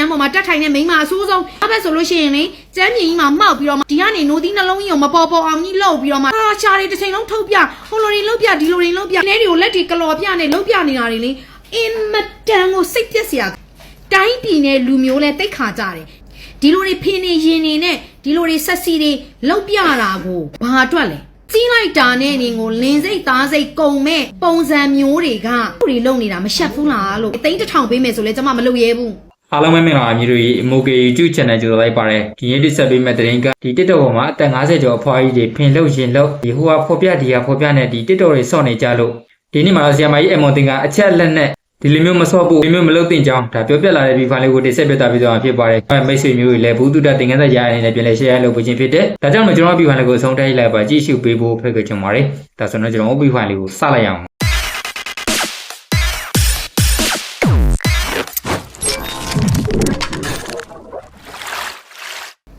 ရန်ပေါ်မှာတက်ထိုင်တဲ့မိန်းမအဆိုးဆုံးအဘက်ဆိုလို့ရှိရင်လေကျမ်းမြင်ကြီးမှာမှောက်ပြီးတော့မှဒီကနေနိုးသီးနှလုံးကြီးကိုမပေါ်ပေါ်အောင်ကြီးလှုပ်ပြီးတော့မှဟာရှာတွေတစ်ချိန်လုံးထုတ်ပြဟိုလိုတွေလှုပ်ပြဒီလိုတွေလှုပ်ပြနဲတွေကိုလက်တွေကလော်ပြနေလှုပ်ပြနေတာတွေလေအင်မတန်ကိုစိတ်ပြက်စရာတိုင်းပြည်နဲ့လူမျိုးလဲတိတ်ခါကြတယ်ဒီလိုတွေဖင်းနေရင်နေနဲ့ဒီလိုတွေဆက်စီတွေလှုပ်ပြတာကိုဘာအတွက်လဲစီးလိုက်တာနဲ့နေကိုလင်းစိတ်သားစိတ်ကုံမဲ့ပုံစံမျိုးတွေကသူတွေလုံနေတာမရှက်ဘူးလားလို့အသိန်းတစ်ထောင်ပေးမယ်ဆိုလဲကျွန်မမလုပ်ရဲဘူး အားလုံးပဲမင်္ဂလာပါမျိုးတို့ရေမိုကေ YouTube channel ကြိုလိုက်ပါတယ်ဒီနေ့တိဆက်ပေးမဲ့တဲ့ရင်ကဒီ TikTok ပေါ်မှာအသက်50ကျော်အဖွားကြီးတွေဖင်လို့ရင်လို့ဒီဟိုကဖော်ပြဒီကဖော်ပြနဲ့ဒီ TikTok တွေစော့နေကြလို့ဒီနေ့မှာတော့ဆီယမကြီးအမွန်တင်ကအချက်လက်နဲ့ဒီလိုမျိုးမစော့ဖို့ဒီမျိုးမလုပ်သင့်ကြောင်းဒါပြောပြလာတဲ့ဗီဖိုင်လေးကိုတိဆက်ပြသပေးသွားမှာဖြစ်ပါတယ်။မိတ်ဆွေမျိုးတွေလည်းဘူးတုတတင်ကန်းသက်ရအနေနဲ့ပြန်လည် share လုပ်ပေးခြင်းဖြစ်တဲ့ဒါကြောင့်မကျွန်တော်ဗီဖိုင်လေးကိုအဆုံးတိုက်လိုက်ပါကြည့်ရှုပေးဖို့ဖိတ်ခေါ်ချင်ပါတယ်။ဒါဆိုတော့ကျွန်တော်ဗီဖိုင်လေးကိုစလိုက်ရအောင်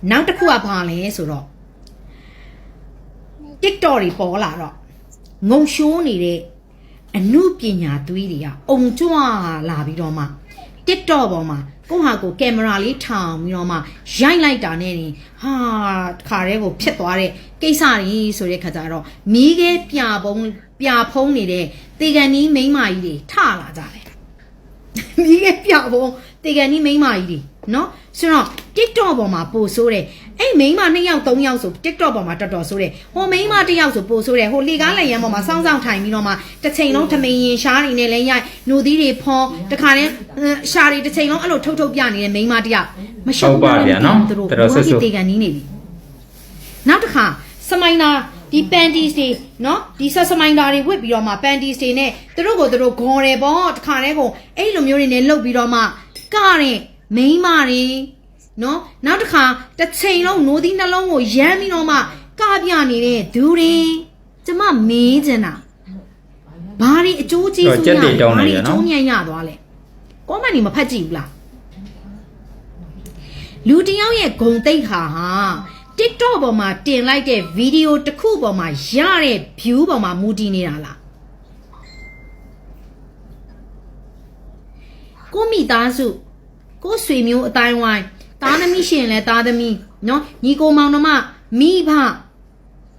နောက်တစ်ခုကဘာလဲဆိုတော့ TikTok တွေပေါ်လာတော့ငုံရှိုးနေတဲ့အမှုပညာသွေးတွေကအုံကြွလာပြီးတော့မှ TikTok ပေါ်မှာကိုယ့်ဟာကိုယ်ကင်မရာလေးထောင်ပြီးတော့မှရိုက်လိုက်တာနဲ့နေဟာတခါတည်းကိုဖြစ်သွားတဲ့ကိစ္စတွေဆိုတဲ့ခါကျတော့မီးခဲပြပုံပြဖုံးနေတဲ့တေကန်နီးမိန်းမကြီးတွေထလာကြတယ်မိခဲ့ပြပုံတေကန်နီးမိန်းမကြီးတွေနော်ဆိုတော့ TikTok ပေါ်မှာပို့ဆိုးတယ်အဲ့မိန်းမနှစ်ယောက်သုံးယောက်ဆို TikTok ပေါ်မှာတော်တော်ဆိုးတယ်ဟိုမိန်းမတစ်ယောက်ဆိုပို့ဆိုးတယ်ဟိုလေကားလည်းရမ်းပေါ်မှာစောင်းစောင်းထိုင်ပြီးတော့မှတစ်ချိန်လုံးထမင်းရင်ရှားနေနဲ့လည်းရိုက်နှုတ်သီးတွေဖုံးတခါတည်းရှားတွေတစ်ချိန်လုံးအဲ့လိုထုတ်ထုတ်ပြနေတဲ့မိန်းမတစ်ယောက်မရှုံးပါဗျာနော်သူတို့တော်တော်ဆဆူတေကန်နီးနေပြီနောက်တစ်ခါစမိုင်းနာဒီပန်တီစတွေနော်ဒီဆက်စမိုင်းတာတွေဝစ်ပြီးတော့မှပန်တီစတွေနဲ့သူတို့ကိုသူတို့ဂေါ်တယ်ပေါ့တခါတည်းကိုအဲ့လိုမျိုးတွေနဲ့လှုပ်ပြီးတော့မှကရင်မိန်းမတွေ နော်နောက်တစ်ခါတစ်ချိန်လုံးနိုးသီးနှလုံးကိုရမ်းပြီးတော့မှကပြနေတဲ့သူတွေကျမမေးချင်တာဘာတွေအကျိုးကျေးဇူးရဘာတွေအကျိုးမြတ်ရသွားလဲကောမန့်နေမဖတ်ကြည့်ဘူးလားလူတယောက်ရဲ့ဂုံတိတ်ဟာဟာ TikTok ပေါ်မှာတင်လိုက်တဲ့ဗီဒီယိုတစ်ခုပေါ်မှာရတဲ့ view ပေါ်မှာမူတည်နေတာလားကိုမိသားစုကိုဆွေမျိုးအတိုင်းဝိုင်း သားသမီးရှင်လဲသားသမီးနော်ညီကိုမောင်နှမမိဘ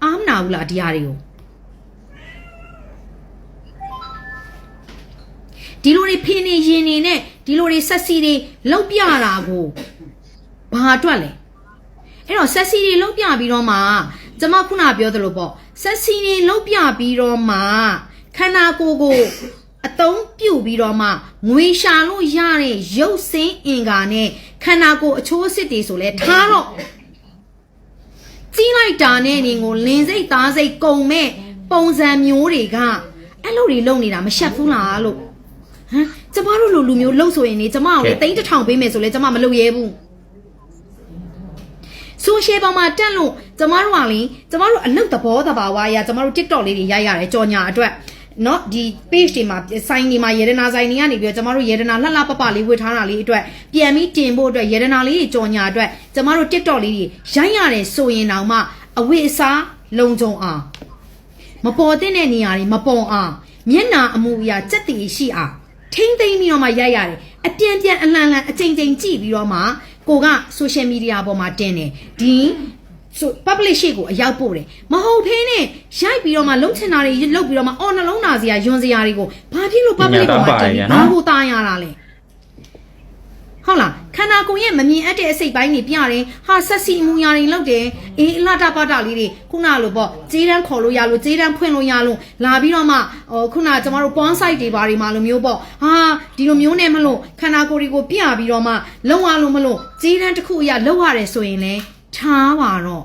အားမနာဘူးလားဒီဟာတွေကိုဒီလိုတွေဖင်းနေရင်နေနဲ့ဒီလိုတွေဆက်စီတွေလောက်ပြတာကိုဘာအတွက်လဲအဲ့တော့ဆက်စီတွေလောက်ပြပြီးတော့မှကျွန်မခုနပြောသလိုပေါ့ဆက်စီတွေလောက်ပြပြီးတော့မှခန္ဓာကိုယ်ကိုအတုံးပြုတ်ပြီးတော့မှငွေရှာလို့ရတဲ့ရုပ်စင်းအင်္ကာနဲ့ ခန္ဓာကိုယ်အချိုးအစစ်တွေဆိုလဲထားတော့ကြီးလိုက်တာနဲ့နေကိုလင်းစိတ်သားစိတ်ကုံမဲ့ပုံစံမျိုးတွေကအဲ့လိုတွေလုံနေတာမရှက်ဘူးလားလို့ဟမ်ကျမတို့လိုလူမျိုးလှုပ်ဆိုရင်နေကျမကိုလေတိန်းတစ်ထောင်ပေးမယ်ဆိုလဲကျမမလုပ်ရဲဘူးဆိုရှယ်ပေါ်မှာတက်လို့ကျမတို့ကလေကျမတို့အလုတ်သဘောတဘာဝအရာကျမတို့ TikTok လေးတွေရိုက်ရတယ်ကြော်ညာအတွက် เนาะဒီ page တွေမှာဆိုင်တွေမှာယေဒနာဆိုင်တွေကနေပြီးတော့ကျမတို့ယေဒနာလှလှပပလေးဝေထားတာလေးအတွက်ပြန်ပြီးတင်ဖို့အတွက်ယေဒနာလေးတွေကြော်ညာအတွက်ကျမတို့ TikTok လေးတွေရိုက်ရတယ်ဆိုရင်တောင်မှအဝိအစားလုံခြုံအောင်မပေါ်တဲ့နေရာတွေမပေါ်အောင်မျက်နာအမူအရာစက်တည်ရှိအောင်ထိမ့်သိမ့်ပြီးတော့မှရိုက်ရတယ်အပြန်ပြန်အလန်လန်အချိန်ချိန်ကြည့်ပြီးတော့မှကိုက social media ပေါ်မှာတင်တယ်ဒီ ဆို public ရှေ့ကိုအရောက်ပို့တယ်မဟုတ်ဖင်းနဲ့ရိုက်ပြီးတော့မှလုံးချင်တာတွေလုတ်ပြီးတော့မှအော်နှလုံးသားစရာယွန်စရာတွေကိုဘာဖြစ်လို့ public ပေါ်မှာတင်ပြီးဘာကိုတားရတာလဲဟုတ်လားခန္ဓာကိုယ်ရဲ့မမြင်အပ်တဲ့အစိတ်ပိုင်းတွေပြတယ်ဟာဆက်စီမူရာတွေလောက်တယ်အေးအလှတပတာလေးတွေခုနလိုပေါ့ဂျေးတန်းခေါ်လို့ရလို့ဂျေးတန်းဖွင့်လို့ရလို့လာပြီးတော့မှဟိုခုနကျမတို့ porn site တွေဘာတွေမှာလိုမျိုးပေါ့ဟာဒီလိုမျိုးနဲ့မလို့ခန္ဓာကိုယ်တွေကိုပြပြီးတော့မှလုံရလို့မလို့ဂျေးတန်းတစ်ခုအရာလုံရတယ်ဆိုရင်လဲ ထားပါတော့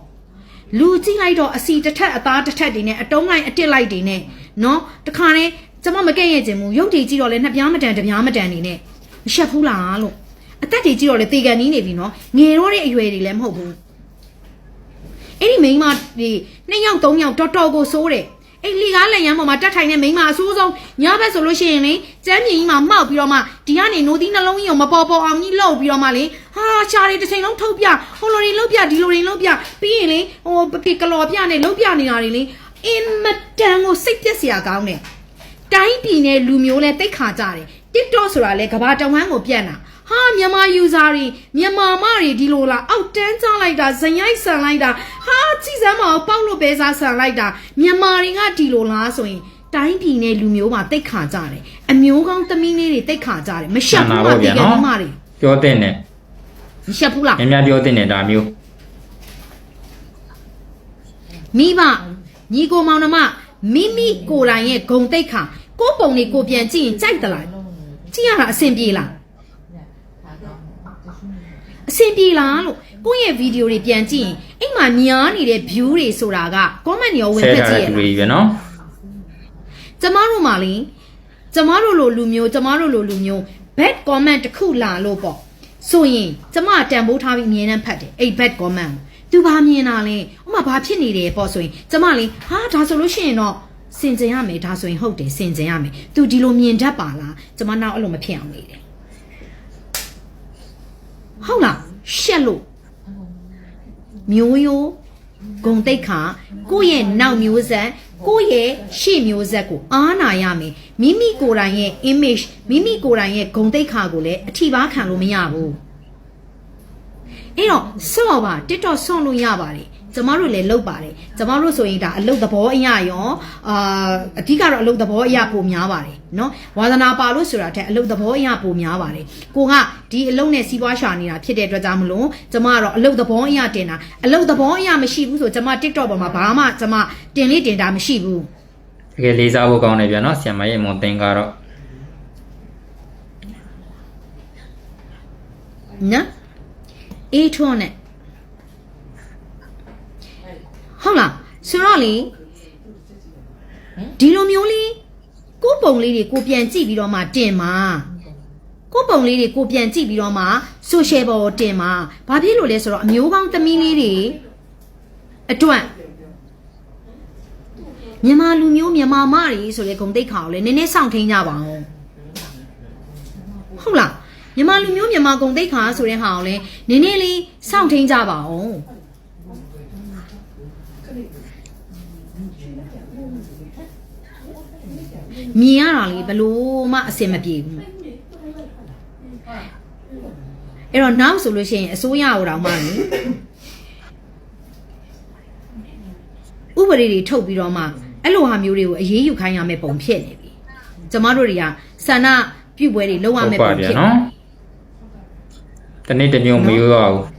လူကြည့်လိုက်တော့အစီတစ်ထက်အသားတစ်ထက်တွေနဲ့အတုံးလိုက်အတစ်လိုက်တွေနဲ့နော်တခါနဲ့ကျမမကဲ့ရဲ့ခြင်းမူရုပ်တွေကြည့်တော့လဲနှစ်ပြားမတန်တစ်ပြားမတန်နေနဲ့မရှက်ဘူးလားလို့အသက်တွေကြည့်တော့လဲတေကန်နီးနေပြီနော်ငယ်တော့တဲ့အရွယ်တွေလည်းမဟုတ်ဘူးအဲ့ဒီမိန်းမတွေနှစ်ယောက်သုံးယောက်တော်တော်ကိုစိုးတယ် အဲ့လီကားလက်ရန်ပေါ်မှာတက်ထိုင်တဲ့မိန်းမအဆိုးဆုံးညဘက်ဆိုလို့ရှိရင်လေကျမ်းမြင်ကြီးမှာမှောက်ပြီးတော့မှဒီကနေနိုးသီးနှလုံးကြီးကိုမပေါ်ပေါ်အောင်ကြီးလှုပ်ပြီးတော့မှလေဟာရှာတွေတစ်ချိန်လုံးထုတ်ပြဟိုလိုတွေလှုပ်ပြဒီလိုတွေလှုပ်ပြပြီးရင်လေဟိုပကလော်ပြနဲ့လှုပ်ပြနေတာတွေလေအင်မတန်ကိုစိတ်ပြက်စရာကောင်းတယ်တိုင်းပြည်နဲ့လူမျိုးလဲတိတ်ခါကြတယ် TikTok ဆိုတာလဲကဘာတဝမ်းကိုပြန့်တာဟ ဟာမြန်မာ user တွေမြန်မာမတွေဒီလိုလားအောက်တန်းချလိုက်တာဇင်ရိုက်ဆန်လိုက်တာဟာကြည်စမ်းမအောင်ပေါက်လို့ပဲစားဆန်လိုက်တာမြန်မာတွေကဒီလိုလားဆိုရင်တိုင်းပြည်နဲ့လူမျိုးမှာတိတ်ခါကြတယ်အမျိုးကောင်းသမီးလေးတွေတိတ်ခါကြတယ်မရှက်ဘူးမဒီကနေ့မတွေပြောတဲ့နဲ့မရှက်ဘူးလားများများပြောတဲ့နဲ့ဒါမျိုးမိဘညီကိုမောင်နှမမိမိကိုယ်တိုင်ရဲ့ဂုံတိတ်ခါကိုယ့်ပုံလေးကိုပြန်ကြည့်ရင်ကြိုက်သလားကြည့်ရတာအဆင်ပြေလား အဆင်ပြေလားလို့ကိုယ့်ရဲ့ဗီဒီယိုတွေပြန်ကြည့်ရင်အိမ်မှာညားနေတဲ့ view တွေဆိုတာက comment တွေရောဝင်ဆဲဖက်ထားကြည့်တဲ့ရသူလားတွေပဲနော်ကျမတို့မှလေကျမတို့လိုလူမျိုးကျမတို့လိုလူမျိုး bad comment တစ်ခုလာလို့ပေါ့ဆိုရင်ကျမတန်ဖိုးထားပြီးအမြင်နဲ့ဖတ်တယ်အဲ့ bad comment ကိုသူဘာမြင်တာလဲဥမာဘာဖြစ်နေတယ်ပေါ့ဆိုရင်ကျမလေဟာဒါဆိုလို့ရှိရင်တော့စင်ကြင်ရမယ်ဒါဆိုရင်ဟုတ်တယ်စင်ကြင်ရမယ်သူဒီလိုမြင်တတ်ပါလားကျမနောက်အဲ့လိုမဖြစ်အောင်နေတယ် ဟုတ်လားရှက်လို့မျိုးရိုးဂုံတိတ်ခါကိုယ့်ရဲ့နောက်မျိုးဆက်ကိုယ့်ရဲ့ရှေ့မျိုးဆက်ကိုအားနာရမယ်မိမိကိုယ်တိုင်ရဲ့ image မိမိကိုယ်တိုင်ရဲ့ဂုံတိတ်ခါကိုလည်းအထီပါခံလို့မရဘူးအဲ့တော့ဆော့ပါ TikTok ဆော့လို့ရပါတယ် ကျမတို့လည်းလုပ်ပါတယ်ကျမတို့ဆိုရင်ဒါအလုပ်သဘောအရရောအာအဓိကတော့အလုပ်သဘောအရပိုများပါတယ်နော်ဝါသနာပါလို့ဆိုတာထက်အလုပ်သဘောအရပိုများပါတယ်ကိုကဒီအလုပ်နဲ့စီးပွားရှာနေတာဖြစ်တဲ့အတွက်ကြောင့်မလို့ကျမကတော့အလုပ်သဘောအရတင်တာအလုပ်သဘောအရမရှိဘူးဆိုကျမ TikTok ပေါ်မှာဘာမှကျမတင်လေးတင်တာမရှိဘူးတကယ်လေးစားဖို့ကောင်းတယ်ဗျာနော်ဆရာမရဲ့မွန်သင်ကတော့နော်အေးထွန်းနဲ့ ဟုတ်လားဆိုတော့လေဒီလိုမျိုးလေးကိုယ့်ပုံလေးတွေကိုပြန်ကြည့်ပြီးတော့မှတင်မှာကိုယ့်ပုံလေးတွေကိုပြန်ကြည့်ပြီးတော့မှ social ပေါ်ကိုတင်မှာဘာဖြစ်လို့လဲဆိုတော့အမျိုးကောင်းသမီးလေးတွေအတွက်မြန်မာလူမျိုးမြန်မာမတွေဆိုတဲ့ဂုံတိတ်ခါကိုလည်းနည်းနည်းစောင့်ထိန်ကြပါအောင်ဟုတ်လားမြန်မာလူမျိုးမြန်မာဂုံတိတ်ခါဆိုတဲ့ဟာကိုလည်းနည်းနည်းလေးစောင့်ထိန်ကြပါအောင် မြင်ရတာလေဘလို့မှအဆင်မပြေဘူးအဲ့တော့နောက်ဆိုလို့ရှိရင်အစိုးရဟိုတောင်မှလေဥပဒေတွေထုတ်ပြီးတော့မှအဲ့လိုဟာမျိုးတွေကိုအရေးယူခိုင်းရမယ့်ပုံဖြစ်နေပြီကျမတို့တွေကဆန္ဒပြုပွဲတွေလုပ်ရဟုတ်မယ့်ပါပုံဗျာဖြစ်နေနော်တနေ့တစ်မျိုးမရိုးတော့ဘူး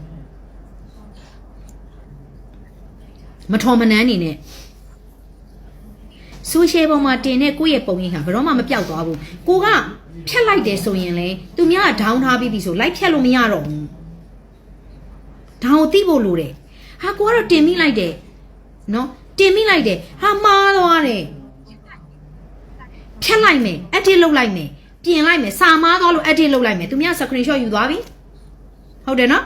မထော်မနှမ်းနေနဲ့ဆိုရှယ်ပေါ်မှာတင်တဲ့ကိုယ့်ရဲ့ပုံရိပ်ဟာဘယ်တော့မှမပြောက်သွားဘူးကိုကဖြတ်လိုက်တယ်ဆိုရင်လေသူများကဒေါင်းထားပြီးပြီဆိုလိုက်ဖြတ်လို့မရတော့ဘူးဒေါင်းကိုတိဖို့လိုတယ်ဟာကိုကတော့တင်မိလိုက်တယ်နော်တင်မိလိုက်တယ်ဟာမှားသွားတယ်ဖြတ်လိုက်မယ် edit လုပ်လိုက်မယ်ပြင်လိုက်မယ်စာမားသွားလို့ edit လုပ်လိုက်မယ်သူများ screenshot ယူသွားပြီဟုတ်တယ်နော်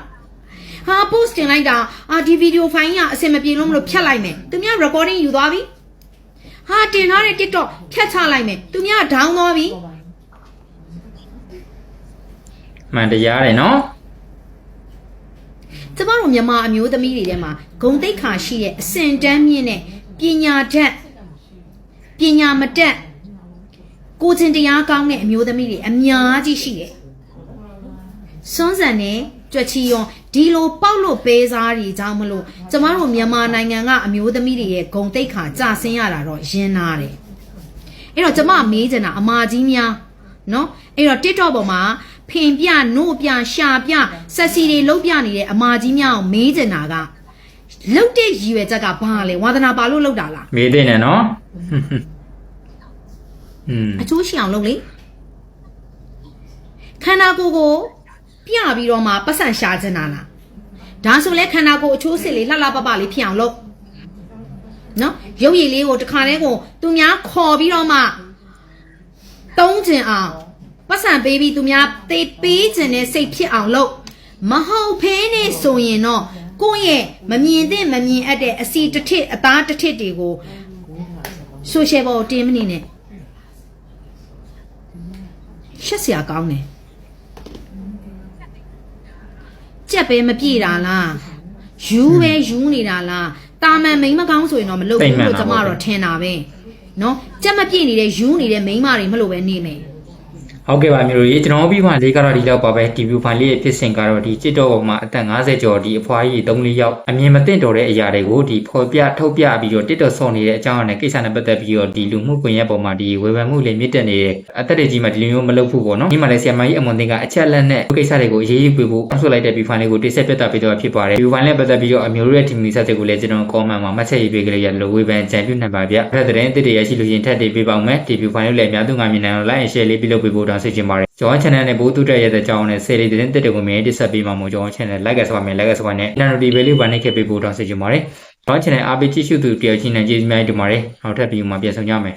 ဟာ post တင်လိုက်တာအာဒီဗီဒီယိုဖိုင်ကအဆင်မပြေလို့မလို့ဖြတ်လိုက်မယ်သူများ recording ယူသွားပြီဟာတင်ထားတဲ့ TikTok ဖြတ်ချလိုက်မယ်သူများ down သွားပြီမှန်တရားတယ်နော်ကျမတို့မြန်မာအမျိုးသမီးတွေထဲမှာဂုံတိတ်ခါရှိတဲ့အစင်တန်းမြင့်တဲ့ပညာတတ်ပညာမတတ်ကိုချင်းတရားကောင်းတဲ့အမျိုးသမီးတွေအများကြီးရှိတယ်စွန်းစံနဲ့ ကြွက်ချီယွန်ဒီလိုပေါက်လို့ပေးစားတွေကြောင့်မလို့ကျမတို့မြန်မာနိုင်ငံကအမျိုးသမီးတွေရဲ့ဂုံတိတ်ခါကြဆင်းရတာတော့ရင်းနာတယ်အဲ့တော့ကျမမေးချင်တာအမာကြီးများနော်အဲ့တော့ TikTok ပေါ်မှာဖင်ပြနို့ပြရှာပြဆက်စီတွေလုံးပြနေတဲ့အမာကြီးများကိုမေးချင်တာကလုတ်တဲ့ရည်ရွယ်ချက်ကဘာလဲဝါသနာပါလို့လုတ်တာလားမေးတဲ့နဲ့နော်อืมအချိုးရှိအောင်လုပ်လေခန္ဓာကိုယ်ကို ပြပြီးတော့မှပတ်စံရှာချင်တာလားဒါဆိုလဲခန္ဓာကိုယ်အချိုးစစ်လေးလှလှပပလေးဖြစ်အောင်လုပ်နော်ရုပ်ရည်လေးကိုတစ်ခါတည်းကိုသူများခေါ်ပြီးတော့မှတုံးကျင်အောင်ပတ်စံပေးပြီးသူများတေးပေးကျင်တဲ့စိတ်ဖြစ်အောင်လုပ်မဟုတ်ဖဲနဲ့ဆိုရင်တော့ကိုယ့်ရဲ့မမြင်တဲ့မမြင်အပ်တဲ့အစီတစ်ထစ်အသားတစ်ထစ်တွေကိုဆိုရှယ်ဘောတင်မနေနဲ့ရှက်စရာကောင်းတယ် ကြက်ပဲမပြေတာလားယူပဲယူနေတာလားတာမန်မိန်းမကောင်းဆိုရင်တော့မလုပ်ဘူးလို့ကျမတော့ထင်တာပဲနော်ကြက်မပြေနေတဲ့ယူနေတဲ့မိန်းမတွေမလို့ပဲနေမယ် ဟုတ်ကဲ့ပါမျိုးတို့ရေကျွန်တော်ပြီးမှလေးကတော့ဒီလောက်ပါပဲဒီဗီဖိုင်လေးရဲ့ဖြစ်စဉ်ကတော့ဒီတစ်တော့ပေါ်မှာအသက်50ကျော်ဒီအဖွားကြီး3-4ယောက်အမြင်မသိတော်တဲ့အရာတွေကိုဒီဖော်ပြထုတ်ပြပြီးတော့တစ်တော့ဆော့နေတဲ့အကြောင်းအရာနဲ့ကိစ္စနဲ့ပတ်သက်ပြီးတော့ဒီလူမှုကွန်ရက်ပေါ်မှာဒီဝေဖန်မှုတွေမြင့်တက်နေတဲ့အသက်တွေကြီးမှာဒီလိုမျိုးမလုပ်ဖို့ပေါ့နော်ဒီမှာလည်းဆီယမကြီးအမွန်တင်ကအချက်လက်နဲ့ကိစ္စတွေကိုအရေးကြီးပြဖို့ဆော့လိုက်တဲ့ဗီဖိုင်လေးကိုတိဆက်ပြတ်တာပြတော့ဖြစ်ပါတယ်ဗီဖိုင်လေးပတ်သက်ပြီးတော့အမျိုးတို့ရဲ့ team ဆက်တွေကိုလည်းကျွန်တော် comment မှာမှတ်ချက်ရေးပေးကြရလို့ဝေဖန်ကြံပြုနိုင်ပါဗျ။အဲ့ဒါတဲ့တဲ့တွေရရှိလို့ရင်ထပ်တွေပေးပါဦးမယ်ဒီဗီဖိုင်လေးလည်းအများသူငါမြင်နိုင်အောင် like and share လေးပြုလုပ်ပေးဖို့တောင်းဆိုချင်ပါတယ်ကျွန်တော် channel နဲ့ဘိုးတူတက်ရတဲ့အကြောင်းနဲ့ဆယ်လေးတဲ့တက်တွေကိုမြင်တိဆက်ပေးမှာမို့ကျွန်တော် channel like ဆွာမယ် like ဆွာနဲ့ notification bell လေးပါနေခဲ့ပေးဖို့တောင်းဆိုချင်ပါတယ်ကျွန်တော် channel အားပေးကြည့်ရှုသူတယောက်ချင်းနဲ့ကျေးဇူးများတင်ပါတယ်နောက်ထပ်ပြီးမှပြန်ဆောင်ကြမယ်